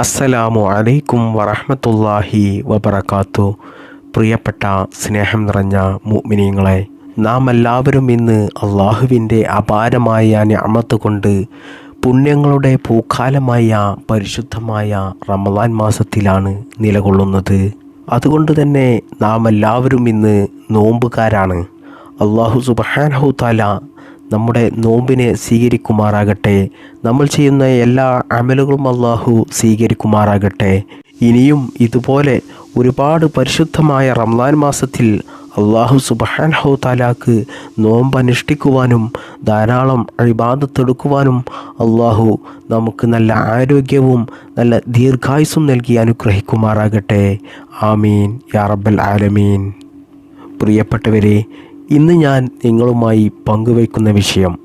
അസ്സലാമു അലൈക്കും വറഹമത്തല്ലാഹി വബർക്കാത്തു പ്രിയപ്പെട്ട സ്നേഹം നിറഞ്ഞ മുഅ്മിനീങ്ങളെ നാം എല്ലാവരും ഇന്ന് അള്ളാഹുവിന്റെ അപാരമായ ഞാമത്ത് കൊണ്ട് പുണ്യങ്ങളുടെ പൂക്കാലമായ പരിശുദ്ധമായ റമദാൻ മാസത്തിലാണ് നിലകൊള്ളുന്നത്. അതുകൊണ്ട് തന്നെ നാം എല്ലാവരും ഇന്ന് നോമ്പുകാരാണ്. അള്ളാഹു സുബഹാനഹു താല നമ്മുടെ നോമ്പിനെ സ്വീകരിക്കുമാറാകട്ടെ. നമ്മൾ ചെയ്യുന്ന എല്ലാ അമലുകളും അള്ളാഹു സ്വീകരിക്കുമാറാകട്ടെ. ഇനിയും ഇതുപോലെ ഒരുപാട് പരിശുദ്ധമായ റംലാൻ മാസത്തിൽ അള്ളാഹു സുബഹാൻഹു താലാക്ക് നോമ്പ് അനുഷ്ഠിക്കുവാനും ധാരാളം അഴിബാദത്തെടുക്കുവാനും അള്ളാഹു നമുക്ക് നല്ല ആരോഗ്യവും നല്ല ദീർഘായുസും നൽകി അനുഗ്രഹിക്കുമാറാകട്ടെ. ആമീൻ. യാ റബ്ബൽ ആലമീൻ. പ്രിയപ്പെട്ടവരെ ഇന്ന് ഞാൻ നിങ്ങളുമായി പങ്കുവയ്ക്കുന്ന വിഷയം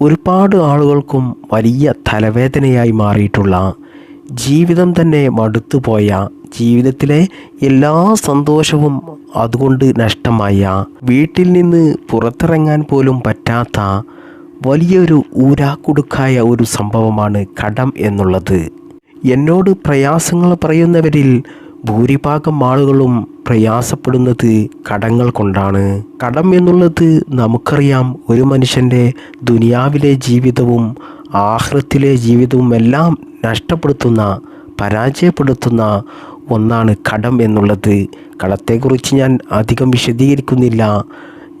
ഒരുപാട് ആളുകൾക്കും വലിയ തലവേദനയായി മാറിയിട്ടുള്ള ജീവിതം തന്നെ മടുത്തുപോയ ജീവിതത്തിലെ എല്ലാ സന്തോഷവും അതുകൊണ്ട് നഷ്ടമായ വീട്ടിൽ നിന്ന് പുറത്തിറങ്ങാൻ പോലും പറ്റാത്ത വലിയൊരു ഊരാക്കുടുക്കായ ഒരു സംഭവമാണ് കടം എന്നുള്ളത്. എന്നോട് പ്രയാസങ്ങൾ പറയുന്നവരിൽ ഭൂരിഭാഗം ആളുകളും പ്രയാസപ്പെടുന്നത് കടങ്ങൾ കൊണ്ടാണ്. കടം എന്നുള്ളത് നമുക്കറിയാം ഒരു മനുഷ്യന്റെ ദുനിയാവിലെ ജീവിതവും ആഹ്ലത്തിലെ ജീവിതവും എല്ലാം നഷ്ടപ്പെടുത്തുന്ന പരാജയപ്പെടുത്തുന്ന ഒന്നാണ് കടം എന്നുള്ളത്. കടത്തെക്കുറിച്ച് ഞാൻ അധികം വിശദീകരിക്കുന്നില്ല.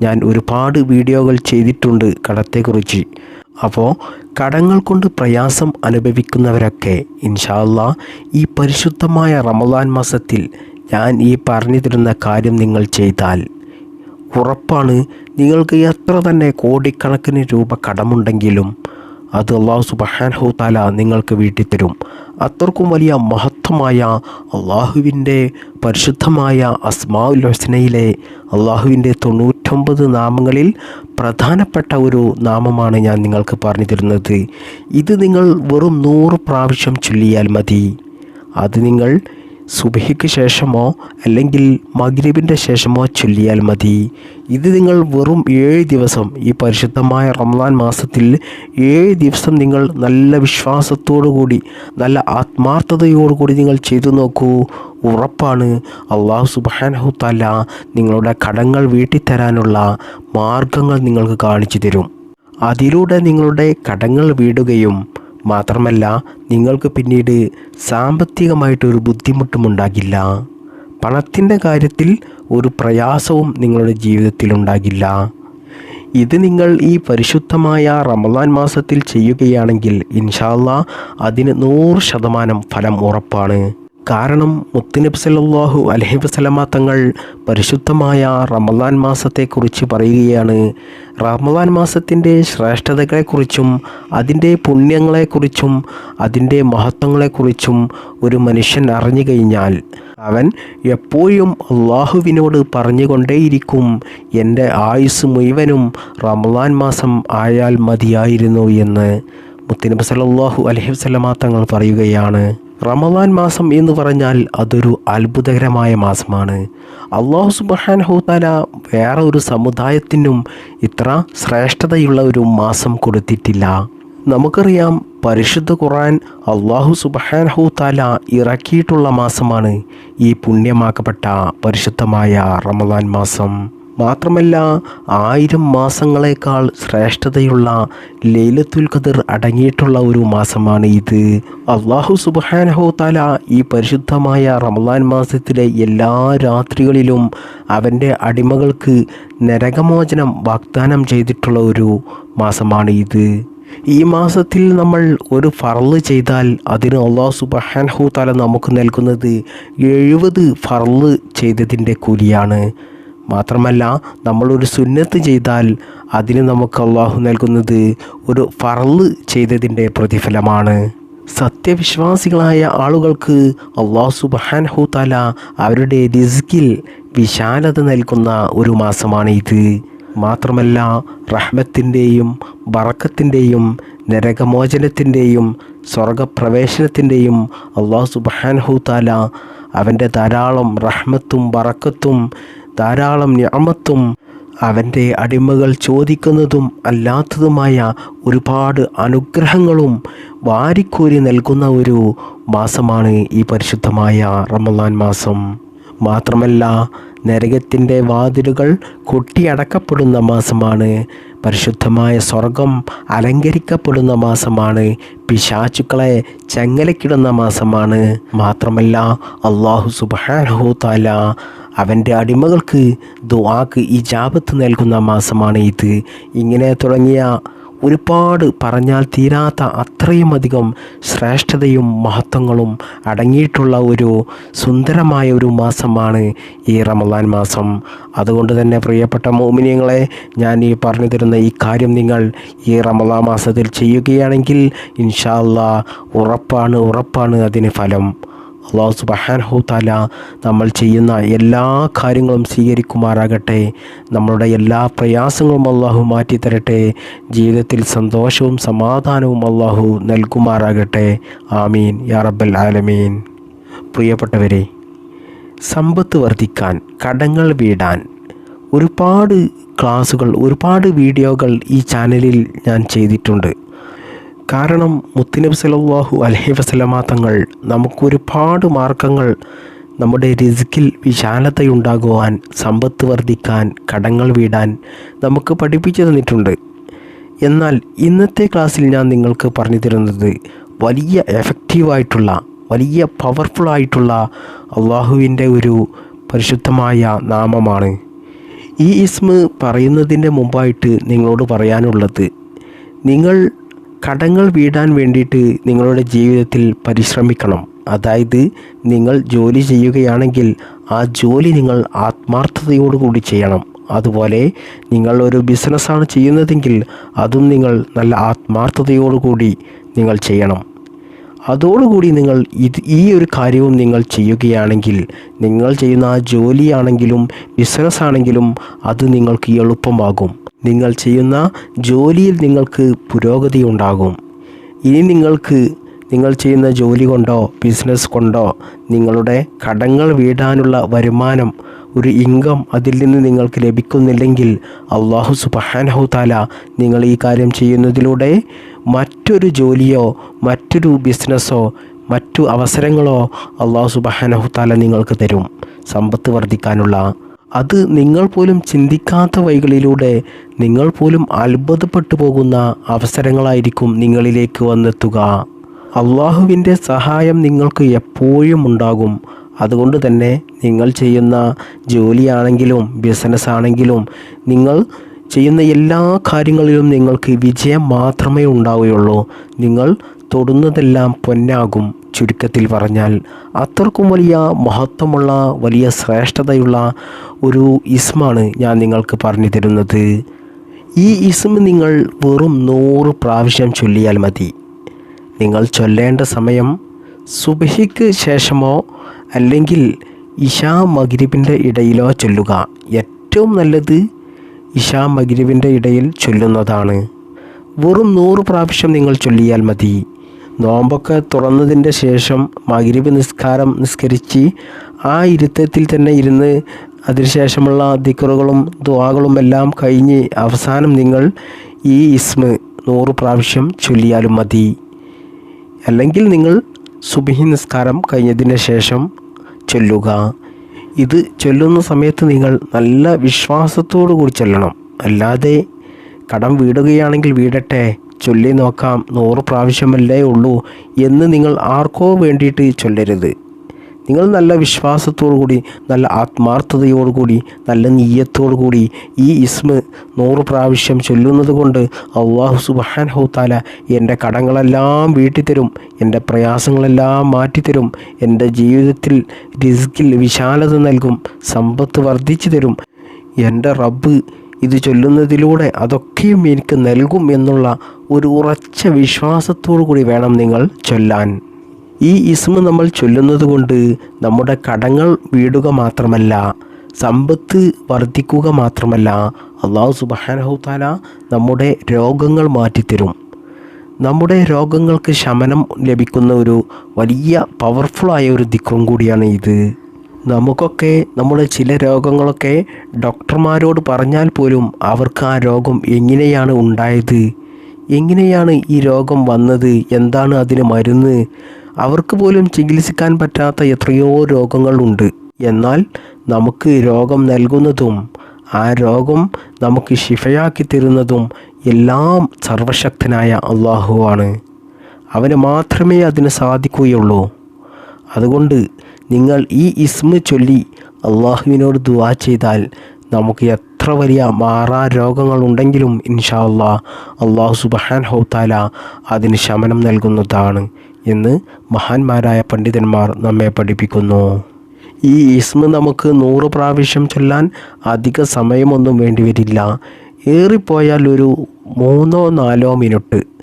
ഞാൻ ഒരുപാട് വീഡിയോകൾ ചെയ്തിട്ടുണ്ട് കടത്തെക്കുറിച്ച്. അപ്പോൾ കടങ്ങൾ കൊണ്ട് പ്രയാസം അനുഭവിക്കുന്നവരൊക്കെ ഇൻഷാല്ല ഈ പരിശുദ്ധമായ റമദാൻ മാസത്തിൽ ഞാൻ ഈ പറഞ്ഞു തരുന്ന കാര്യം നിങ്ങൾ ചെയ്താൽ ഉറപ്പാണ് നിങ്ങൾക്ക് എത്ര തന്നെ കോടിക്കണക്കിന് രൂപ കടമുണ്ടെങ്കിലും അത് അള്ളാഹു സുബഹാൻഹു താല നിങ്ങൾക്ക് വീട്ടിൽ തരും അത്രക്കും വലിയ മഹത്വമായ അള്ളാഹുവിന്റെ പരിശുദ്ധമായ അസ്മാഉൽ ഹുസ്നയിലെ അള്ളാഹുവിന്റെ തൊണ്ണൂറ്റൊമ്പത് നാമങ്ങളിൽ പ്രധാനപ്പെട്ട ഒരു നാമമാണ് ഞാൻ നിങ്ങൾക്ക് പറഞ്ഞു തരുന്നത്. ഇത് നിങ്ങൾ വെറും നൂറ് പ്രാവശ്യം ചൊല്ലിയാൽ മതി. അത് നിങ്ങൾ സുബഹിക്ക് ശേഷമോ അല്ലെങ്കിൽ മഗ്രിബിന്റെ ശേഷമോ ചൊല്ലിയാൽ മതി. ഇത് നിങ്ങൾ വെറും ഏഴ് ദിവസം ഈ പരിശുദ്ധമായ റംസാൻ മാസത്തിൽ ഏഴ് ദിവസം നിങ്ങൾ നല്ല വിശ്വാസത്തോടു കൂടി നല്ല ആത്മാർത്ഥതയോടുകൂടി നിങ്ങൾ ചെയ്തു നോക്കൂ. ഉറപ്പാണ് അള്ളാഹു സുബാനഹു താല നിങ്ങളുടെ കടങ്ങൾ വീട്ടിത്തരാനുള്ള മാർഗങ്ങൾ നിങ്ങൾക്ക് കാണിച്ചു തരും. അതിലൂടെ നിങ്ങളുടെ കടങ്ങൾ വീടുകയും മാത്രമല്ല നിങ്ങൾക്ക് പിന്നീട് സാമ്പത്തികമായിട്ടൊരു ബുദ്ധിമുട്ടും ഉണ്ടാകില്ല. പണത്തിന്റെ കാര്യത്തിൽ ഒരു പ്രയാസവും നിങ്ങളുടെ ജീവിതത്തിൽ ഉണ്ടാകില്ല. ഇത് നിങ്ങൾ ഈ പരിശുദ്ധമായ റമദാൻ മാസത്തിൽ ചെയ്യുകയാണെങ്കിൽ ഇൻഷാല്ല അതിന് നൂറ് ശതമാനം ഫലം ഉറപ്പാണ്. കാരണം മുത്തുനബി സല്ലല്ലാഹു അലൈഹി വസല്ലമ തങ്ങൾ പരിശുദ്ധമായ റമദാൻ മാസത്തെക്കുറിച്ച് പറയുകയാണ്. റമദാൻ മാസത്തിന്റെ ശ്രേഷ്ഠതകളെക്കുറിച്ചും അതിന്റെ പുണ്യങ്ങളെക്കുറിച്ചും അതിന്റെ മഹത്വങ്ങളെക്കുറിച്ചും ഒരു മനുഷ്യൻ അറിഞ്ഞു കഴിഞ്ഞാൽ അവൻ എപ്പോഴും അള്ളാഹുവിനോട് പറഞ്ഞുകൊണ്ടേയിരിക്കും എന്റെ ആയുസ് മുഴുവനും റമദാൻ മാസം ആയാൽ മതിയായിരുന്നു എന്ന് മുത്തനബ് സല്ലല്ലാഹു അലൈഹി വസല്ലമ തങ്ങൾ പറയുകയാണ്. റമദാൻ മാസം എന്ന് പറഞ്ഞാൽ അതൊരു അത്ഭുതകരമായ മാസമാണ്. അള്ളാഹു സുബാൻഹുത്താല വേറെ ഒരു സമുദായത്തിനും ഇത്ര ശ്രേഷ്ഠതയുള്ള ഒരു മാസം കൊടുത്തിട്ടില്ല. നമുക്കറിയാം പരിശുദ്ധ ഖുറാൻ അള്ളാഹു സുബഹാൻ താല ഇറക്കിയിട്ടുള്ള മാസമാണ് ഈ പുണ്യമാക്കപ്പെട്ട പരിശുദ്ധമായ റമദാൻ മാസം. മാത്രമല്ല ആയിരം മാസങ്ങളേക്കാൾ ശ്രേഷ്ഠതയുള്ള ലൈലത്തുൽ ഖദർ അടങ്ങിയിട്ടുള്ള ഒരു മാസമാണ് ഇത്. അള്ളാഹു സുബാനഹു താല ഈ പരിശുദ്ധമായ റമദാൻ മാസത്തിലെ എല്ലാ രാത്രികളിലും അവന്റെ അടിമകൾക്ക് നരകമോചനം വാഗ്ദാനം ചെയ്തിട്ടുള്ള ഒരു മാസമാണ് ഇത്. ഈ മാസത്തിൽ നമ്മൾ ഒരു ഫറൾ ചെയ്താൽ അതിന് അള്ളാഹു സുബഹാൻഹു താല നമുക്ക് നൽകുന്നത് എഴുപത് ഫറൾ ചെയ്തതിന്റെ കൂലിയാണ്. മാത്രമല്ല നമ്മളൊരു സുന്നത്ത് ചെയ്താൽ അതിന് നമുക്ക് അള്ളാഹു നൽകുന്നത് ഒരു ഫർൾ ചെയ്തതിന്റെ പ്രതിഫലമാണ്. സത്യവിശ്വാസികളായ ആളുകൾക്ക് അള്ളാഹു സുബഹാൻഹു താല അവരുടെ റിസ്കിൽ വിശാലത നൽകുന്ന ഒരു മാസമാണ് ഇത് മാത്രമല്ല റഹ്മത്തിന്റെയും ബറക്കത്തിന്റെയും നരകമോചനത്തിന്റെയും സ്വർഗപ്രവേശനത്തിന്റെയും അള്ളാഹു സുബഹാൻഹു താല അവന്റെ ധാരാളം റഹ്മത്തും ബറക്കത്തും ധാരാളം ഞാമത്തും അവന്റെ അടിമകൾ ചോദിക്കുന്നതും അല്ലാത്തതുമായ ഒരുപാട് അനുഗ്രഹങ്ങളും വാരിക്കോരി നൽകുന്ന ഒരു മാസമാണ് ഈ പരിശുദ്ധമായ റമദാൻ മാസം. മാത്രമല്ല നരകത്തിന്റെ വാതിലുകൾ കൊട്ടിയടക്കപ്പെടുന്ന മാസമാണ്. പരിശുദ്ധമായ സ്വർഗം അലങ്കരിക്കപ്പെടുന്ന മാസമാണ്. പിശാചുക്കളെ ചങ്ങലക്കിടുന്ന മാസമാണ്. മാത്രമല്ല അള്ളാഹു സുബാനഹു താല അവന്റെ അടിമകൾക്ക് ദുആക്ക് ജാപത്ത് നൽകുന്ന മാസമാണ് ഇത്. ഇങ്ങനെ തുടങ്ങിയ ഒരുപാട് പറഞ്ഞാൽ തീരാത്ത അത്രയും അധികം ശ്രേഷ്ഠതയും മഹത്വങ്ങളും അടങ്ങിയിട്ടുള്ള ഒരു സുന്ദരമായ ഒരു മാസമാണ് ഈ റമദാൻ മാസം. അതുകൊണ്ട് തന്നെ പ്രിയപ്പെട്ട മോമിനിയങ്ങളെ ഞാൻ ഈ പറഞ്ഞു തരുന്ന ഈ കാര്യം നിങ്ങൾ ഈ റമദാൻ മാസത്തിൽ ചെയ്യുകയാണെങ്കിൽ ഇൻഷാല്ല ഉറപ്പാണ് ഉറപ്പാണ് അതിന് ഫലം. അള്ളാഹു സുബഹാനഹു താല നമ്മൾ ചെയ്യുന്ന എല്ലാ കാര്യങ്ങളും സ്വീകരിക്കുമാറാകട്ടെ. നമ്മളുടെ എല്ലാ പ്രയാസങ്ങളും അള്ളാഹു മാറ്റിത്തരട്ടെ. ജീവിതത്തിൽ സന്തോഷവും സമാധാനവും അള്ളാഹു നൽകുമാറാകട്ടെ. ആമീൻ. യാ റബ്ബൽ ആലമീൻ. പ്രിയപ്പെട്ടവരെ സമ്പത്ത് വർദ്ധിക്കാൻ കടങ്ങൾ വീടാൻ ഒരുപാട് ക്ലാസുകൾ ഒരുപാട് വീഡിയോകൾ ഈ ചാനലിൽ ഞാൻ ചെയ്തിട്ടുണ്ട്. കാരണം മുത്തുനബി സല്ലല്ലാഹു അലഹി വസല്ലമ തങ്ങൾ നമുക്കൊരുപാട് മാർഗങ്ങൾ നമ്മുടെ രിസ്കിൽ വിശാലതയുണ്ടാകുവാൻ സമ്പത്ത് വർദ്ധിക്കാൻ കടങ്ങൾ വീടാൻ നമുക്ക് പഠിപ്പിച്ചു തന്നിട്ടുണ്ട്. എന്നാൽ ഇന്നത്തെ ക്ലാസ്സിൽ ഞാൻ നിങ്ങൾക്ക് പറഞ്ഞു തരുന്നത് വലിയ എഫക്റ്റീവായിട്ടുള്ള വലിയ പവർഫുൾ ആയിട്ടുള്ള അള്ളാഹുവിന്റെ ഒരു പരിശുദ്ധമായ നാമമാണ്. ഈ ഇസ്മ പറയുന്നതിന്റെ മുമ്പായിട്ട് നിങ്ങളോട് പറയാനുള്ളത് നിങ്ങൾ കടങ്ങൾ വീടാൻ വേണ്ടിയിട്ട് നിങ്ങളുടെ ജീവിതത്തിൽ പരിശ്രമിക്കണം. അതായത് നിങ്ങൾ ജോലി ചെയ്യുകയാണെങ്കിൽ ആ ജോലി നിങ്ങൾ ആത്മാർത്ഥതയോടുകൂടി ചെയ്യണം. അതുപോലെ നിങ്ങൾ ഒരു ബിസിനസ്സാണ് ചെയ്യുന്നതെങ്കിൽ അതും നിങ്ങൾ നല്ല ആത്മാർത്ഥതയോടുകൂടി നിങ്ങൾ ചെയ്യണം. അതോടുകൂടി നിങ്ങൾ ഇത് ഈ ഒരു കാര്യവും നിങ്ങൾ ചെയ്യുകയാണെങ്കിൽ നിങ്ങൾ ചെയ്യുന്ന ആ ജോലിയാണെങ്കിലും ബിസിനസ് ആണെങ്കിലും അത് നിങ്ങൾക്ക് എളുപ്പമാകും. നിങ്ങൾ ചെയ്യുന്ന ജോലിയിൽ നിങ്ങൾക്ക് പുരോഗതി ഉണ്ടാകും. ഇനി നിങ്ങൾക്ക് നിങ്ങൾ ചെയ്യുന്ന ജോലി കൊണ്ടോ ബിസിനസ് കൊണ്ടോ നിങ്ങളുടെ കടങ്ങൾ വീടാനുള്ള വരുമാനം ഒരു ഇൻകം അതിൽ നിന്ന് നിങ്ങൾക്ക് ലഭിക്കുന്നില്ലെങ്കിൽ അള്ളാഹു സുബഹാനഹു താല നിങ്ങൾ ഈ കാര്യം ചെയ്യുന്നതിലൂടെ മറ്റൊരു ജോലിയോ മറ്റൊരു ബിസിനസ്സോ മറ്റു അവസരങ്ങളോ അള്ളാഹു സുബഹാനഹു താല നിങ്ങൾക്ക് തരും. സമ്പത്ത് വർദ്ധിക്കാനുള്ള അത് നിങ്ങൾ പോലും ചിന്തിക്കാത്ത വഴികളിലൂടെ നിങ്ങൾ പോലും അത്ഭുതപ്പെട്ടു പോകുന്ന അവസരങ്ങളായിരിക്കും നിങ്ങളിലേക്ക് വന്നെത്തുക. അള്ളാഹുവിന്റെ സഹായം നിങ്ങൾക്ക് എപ്പോഴും ഉണ്ടാകും. അതുകൊണ്ട് തന്നെ നിങ്ങൾ ചെയ്യുന്ന ജോലിയാണെങ്കിലും ബിസിനസ് ആണെങ്കിലും നിങ്ങൾ ചെയ്യുന്ന എല്ലാ കാര്യങ്ങളിലും നിങ്ങൾക്ക് വിജയം മാത്രമേ ഉണ്ടാവുകയുള്ളൂ. നിങ്ങൾ തൊടുന്നതെല്ലാം പൊന്നാകും. ചുരുക്കത്തിൽ പറഞ്ഞാൽ അത്രക്കും വലിയ മഹത്വമുള്ള വലിയ ശ്രേഷ്ഠതയുള്ള ഒരു ഇസ്മാണ് ഞാൻ നിങ്ങൾക്ക് പറഞ്ഞു തരുന്നത്. ഈ ഇസ്മ നിങ്ങൾ വെറും നൂറ് പ്രാവശ്യം ചൊല്ലിയാൽ മതി. നിങ്ങൾ ചൊല്ലേണ്ട സമയം സുബഹിക്ക് ശേഷമോ അല്ലെങ്കിൽ ഇഷാ മഗ്രിബിന്റെ ഇടയിലോ ചൊല്ലുക. ഏറ്റവും നല്ലത് ഇഷാ മഗ്രിബിന്റെ ഇടയിൽ ചൊല്ലുന്നതാണ്. വെറും നൂറ് പ്രാവശ്യം നിങ്ങൾ ചൊല്ലിയാൽ മതി. നോമ്പൊക്കെ തുറന്നതിന്റെ ശേഷം മഗ്രിബ് നിസ്കാരം നിസ്കരിച്ച് ആ ഇരുത്തത്തിൽ തന്നെ ഇരുന്ന് അതിനുശേഷമുള്ള ദിക്കറുകളും ദ്വാകളും എല്ലാം കഴിഞ്ഞ് അവസാനം നിങ്ങൾ ഈ ഇസ്മ നൂറ് പ്രാവശ്യം ചൊല്ലിയാലും മതി. അല്ലെങ്കിൽ നിങ്ങൾ സുബിഹി നിസ്കാരം കഴിഞ്ഞതിന് ശേഷം ചൊല്ലുക. ഇത് ചൊല്ലുന്ന സമയത്ത് നിങ്ങൾ നല്ല വിശ്വാസത്തോടു കൂടി ചൊല്ലണം. അല്ലാതെ കടം വീടുകയാണെങ്കിൽ വീടട്ടെ ചൊല്ലി നോക്കാം. നൂറ് പ്രാവശ്യമല്ലേ ഉള്ളൂ എന്ന് നിങ്ങൾ ആർക്കോ വേണ്ടിയിട്ട് ചൊല്ലരുത്. നിങ്ങൾ നല്ല വിശ്വാസത്തോടു കൂടി നല്ല ആത്മാർത്ഥതയോടു കൂടി നല്ല നീയത്തോടു കൂടി ഈ ഇസ്മ നൂറ് പ്രാവശ്യം ചൊല്ലുന്നത് കൊണ്ട് അള്ളാഹു സുബാൻ ഹൗത്താല എന്റെ കടങ്ങളെല്ലാം വീട്ടിത്തരും എന്റെ പ്രയാസങ്ങളെല്ലാം മാറ്റിത്തരും എന്റെ ജീവിതത്തിൽ റിസ്കിൽ വിശാലത നൽകും സമ്പത്ത് വർദ്ധിച്ചു തരും എന്റെ റബ്ബ് ഇത് ചൊല്ലുന്നതിലൂടെ അതൊക്കെയും എനിക്ക് നൽകും എന്നുള്ള ഒരു ഉറച്ച വിശ്വാസത്തോടു കൂടി വേണം നിങ്ങൾ ചൊല്ലാൻ. ഈ ഇസ്മ നമ്മൾ ചൊല്ലുന്നത് കൊണ്ട് നമ്മുടെ കടങ്ങൾ വീടുക മാത്രമല്ല സമ്പത്ത് വർദ്ധിക്കുക മാത്രമല്ല അള്ളാഹു സുബാനഹുത്താല നമ്മുടെ രോഗങ്ങൾ മാറ്റിത്തരും. നമ്മുടെ രോഗങ്ങൾക്ക് ശമനം ലഭിക്കുന്ന ഒരു വലിയ പവർഫുള്ളായ ഒരു ദിക്റും കൂടിയാണ് ഇത്. നമുക്കൊക്കെ നമ്മുടെ ചില രോഗങ്ങളൊക്കെ ഡോക്ടർമാരോട് പറഞ്ഞാൽ പോലും അവർക്ക് ആ രോഗം എങ്ങനെയാണ് ഉണ്ടായത്? എങ്ങനെയാണ് ഈ രോഗം വന്നത്? എന്താണ് അതിന് മരുന്ന്? അവർക്ക് പോലും ചികിത്സിക്കാൻ പറ്റാത്ത എത്രയോ രോഗങ്ങളുണ്ട്. എന്നാൽ നമുക്ക് രോഗം നൽകുന്നതും ആ രോഗം നമുക്ക് ശിഫയാക്കി തരുന്നതും എല്ലാം സർവശക്തനായ അള്ളാഹുവാണ് അവന് മാത്രമേ അതിന് സാധിക്കുകയുള്ളൂ. അതുകൊണ്ട് നിങ്ങൾ ഈ ഇസ്മ ചൊല്ലി അള്ളാഹുവിനോട് ദുവാ ചെയ്താൽ നമുക്ക് എത്ര വലിയ മാറാ രോഗങ്ങളുണ്ടെങ്കിലും ഇൻഷാ അള്ളാ അള്ളാഹു സുബഹാൻ ഹൗത്താല അതിന് ശമനം നൽകുന്നതാണ് എന്ന് മഹാന്മാരായ പണ്ഡിതന്മാർ നമ്മെ പഠിപ്പിക്കുന്നു. ഈ ഇസ്മ നമുക്ക് നൂറ് പ്രാവശ്യം ചൊല്ലാൻ അധിക സമയമൊന്നും വേണ്ടി വരില്ല. ഏറിപ്പോയാൽ ഒരു മൂന്നോ നാലോ മിനിറ്റ്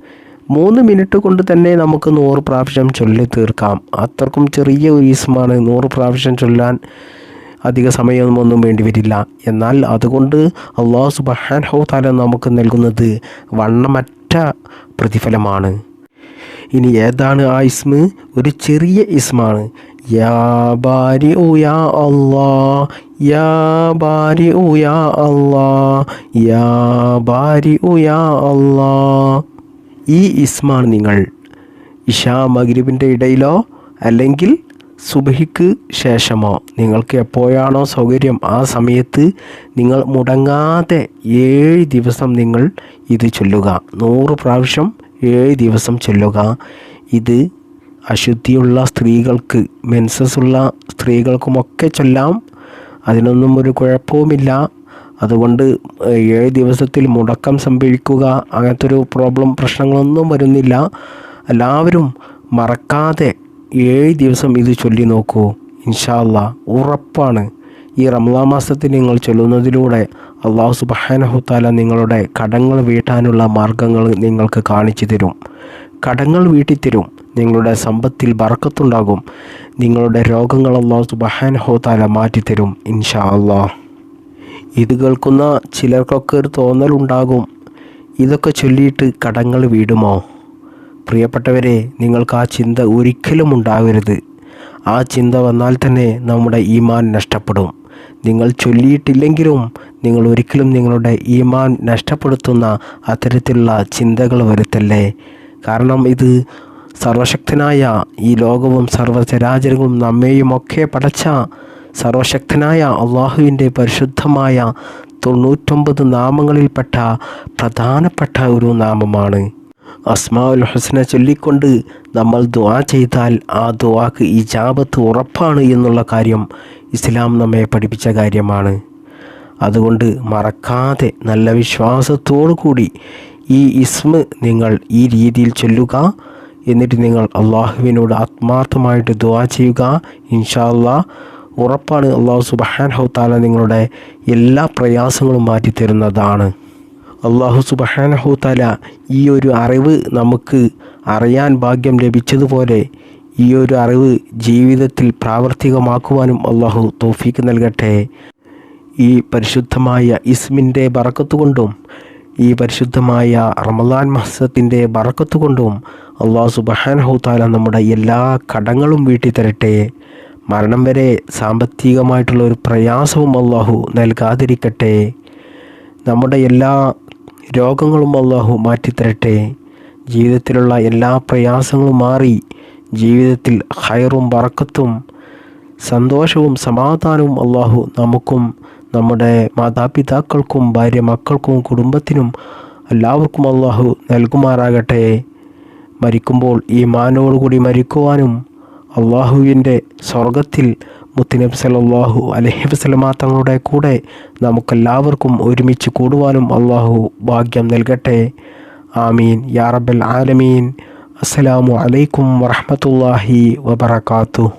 മൂന്ന് മിനിറ്റ് കൊണ്ട് തന്നെ നമുക്ക് നൂറ് പ്രാവശ്യം ചൊല്ലി തീർക്കാം. അത്രക്കും ചെറിയ ഒരു ഈസമാണ് നൂറ് പ്രാവശ്യം ചൊല്ലാൻ അധിക സമയമൊന്നും വേണ്ടി വരില്ല. എന്നാൽ അതുകൊണ്ട് അള്ളാഹു സുബഹാൻ ഹോ താല നമുക്ക് നൽകുന്നത് വണ്ണമറ്റ പ്രതിഫലമാണ്. ഇനി ഏതാണ് ആ ഇസ്മ ഒരു ചെറിയ ഇസ്മാണ് യാ ബാരി ഓ യാ അള്ളാ യാ ബാരി ഓ യാ അള്ളാ യാ ബാരി ഓ യാ അള്ളാ ഈ ഇസ്മാണ് നിങ്ങൾ. ഇഷാ മഗ്രിബിന്റെ ഇടയിലോ അല്ലെങ്കിൽ സുബഹിക്ക് ശേഷമോ. നിങ്ങൾക്ക് എപ്പോഴാണോ സൗകര്യം ആ സമയത്ത് നിങ്ങൾ മുടങ്ങാതെ ഏഴ് ദിവസം നിങ്ങൾ ഇത് ചൊല്ലുക. നൂറ് പ്രാവശ്യം ഏഴ് ദിവസം ചൊല്ലുക. ഇത് അശുദ്ധിയുള്ള സ്ത്രീകൾക്ക് മെൻസസ് ഉള്ള സ്ത്രീകൾക്കുമൊക്കെ ചൊല്ലാം. അതിനൊന്നും ഒരു കുഴപ്പവുമില്ല. അതുകൊണ്ട് ഏഴ് ദിവസത്തിൽ മുടക്കം സംഭവിക്കുക അങ്ങനത്തെ ഒരു പ്രോബ്ലം പ്രശ്നങ്ങളൊന്നും വരുന്നില്ല. എല്ലാവരും മറക്കാതെ ഏഴ് ദിവസം ഇത് ചൊല്ലി നോക്കൂ. ഇൻഷാല്ല ഉറപ്പാണ്. ഈ റംലാ മാസത്തിൽ നിങ്ങൾ ചൊല്ലുന്നതിലൂടെ അള്ളാഹു സുബാനഹുത്താല നിങ്ങളുടെ കടങ്ങൾ വീട്ടാനുള്ള മാർഗങ്ങൾ നിങ്ങൾക്ക് കാണിച്ചു തരും. കടങ്ങൾ വീട്ടിത്തരും. നിങ്ങളുടെ സമ്പത്തിൽ ബറക്കത്തുണ്ടാകും നിങ്ങളുടെ രോഗങ്ങൾ അള്ളാഹു സുബാനഹുത്താല മാറ്റിത്തരും ഇൻഷാ അള്ളാഹ്. ഇത് കേൾക്കുന്ന ചിലർക്കൊക്കെ ഒരു തോന്നലുണ്ടാകും. ഇതൊക്കെ ചൊല്ലിയിട്ട് കടങ്ങൾ വീടുമോ? പ്രിയപ്പെട്ടവരെ നിങ്ങൾക്ക് ആ ചിന്ത ഒരിക്കലും ഉണ്ടാവരുത്. ആ ചിന്ത വന്നാൽ തന്നെ നമ്മുടെ ഈമാൻ നഷ്ടപ്പെടും. നിങ്ങൾ ചൊല്ലിയിട്ടില്ലെങ്കിലും നിങ്ങൾ ഒരിക്കലും നിങ്ങളുടെ ഈമാൻ നഷ്ടപ്പെടുത്തുന്ന അത്തരത്തിലുള്ള ചിന്തകൾ വരുത്തല്ലേ? കാരണം ഇത് സർവശക്തനായ ഈ ലോകവും സർവചരാചരങ്ങളും നമ്മെയുമൊക്കെ പടച്ച സർവശക്തനായ അള്ളാഹുവിന്റെ പരിശുദ്ധമായ തൊണ്ണൂറ്റൊമ്പത് നാമങ്ങളിൽപ്പെട്ട പ്രധാനപ്പെട്ട ഒരു നാമമാണ്. അസ്മാഉൽ ഹുസ്ന ചൊല്ലിക്കൊണ്ട് നമ്മൾ ദുആ ചെയ്താൽ ആ ദുആക്ക് ഈ ജാപത്ത് ഉറപ്പാണ് എന്നുള്ള കാര്യം ഇസ്ലാം നമ്മെ പഠിപ്പിച്ച കാര്യമാണ്. അതുകൊണ്ട് മറക്കാതെ നല്ല വിശ്വാസത്തോടു കൂടി ഈ ഇസ്മ നിങ്ങൾ ഈ രീതിയിൽ ചൊല്ലുക. എന്നിട്ട് നിങ്ങൾ അള്ളാഹുവിനോട് ആത്മാർത്ഥമായിട്ട് ദുആ ചെയ്യുക. ഇൻഷാ ഉറപ്പാണ് അള്ളാഹു സുബഹാൻ ഹൗത്താല നിങ്ങളുടെ എല്ലാ പ്രയാസങ്ങളും മാറ്റിത്തരുന്നതാണ്. അള്ളാഹു സുബഹാൻ ഹൗത്താല ഈ ഒരു അറിവ് നമുക്ക് അറിയാൻ ഭാഗ്യം ലഭിച്ചതുപോലെ ഈ ഒരു അറിവ് ജീവിതത്തിൽ പ്രാവർത്തികമാക്കുവാനും അള്ളാഹു തോഫീക്ക് നൽകട്ടെ. ഈ പരിശുദ്ധമായ ഇസ്മിന്റെ ബറക്കത്തുകൊണ്ടും ഈ പരിശുദ്ധമായ റമദാൻ മാസത്തിന്റെ ബറക്കത്തുകൊണ്ടും അള്ളാഹു സുബഹാൻ ഹൗത്താല നമ്മുടെ എല്ലാ കടങ്ങളും വീട്ടി തരട്ടെ മരണം വരെ സാമ്പത്തികമായിട്ടുള്ള ഒരു പ്രയാസവും അള്ളാഹു നൽകാതിരിക്കട്ടെ. നമ്മുടെ എല്ലാ രോഗങ്ങളും അള്ളാഹു മാറ്റിത്തരട്ടെ. ജീവിതത്തിലുള്ള എല്ലാ പ്രയാസങ്ങളും മാറി ജീവിതത്തിൽ ഹയറും വറക്കത്തും സന്തോഷവും സമാധാനവും അള്ളാഹു നമുക്കും നമ്മുടെ മാതാപിതാക്കൾക്കും ഭാര്യ മക്കൾക്കും കുടുംബത്തിനും എല്ലാവർക്കും അള്ളാഹു നൽകുമാറാകട്ടെ. മരിക്കുമ്പോൾ ഈ മാനോടുകൂടി മരിക്കുവാനും അള്ളാഹുവിന്റെ സ്വർഗത്തിൽ മുത്തുനബി സല്ലാഹു അലഹി വസ്ലമാ തങ്ങളുടെ കൂടെ നമുക്കെല്ലാവർക്കും ഒരുമിച്ച് കൂടുവാനും അള്ളാഹു ഭാഗ്യം നൽകട്ടെ. ആമീൻ. യാ റബ്ബൽ ആലമീൻ. അസ്സലാമു അലൈക്കും വറഹമത്തല്ലാഹി വബർക്കാത്തു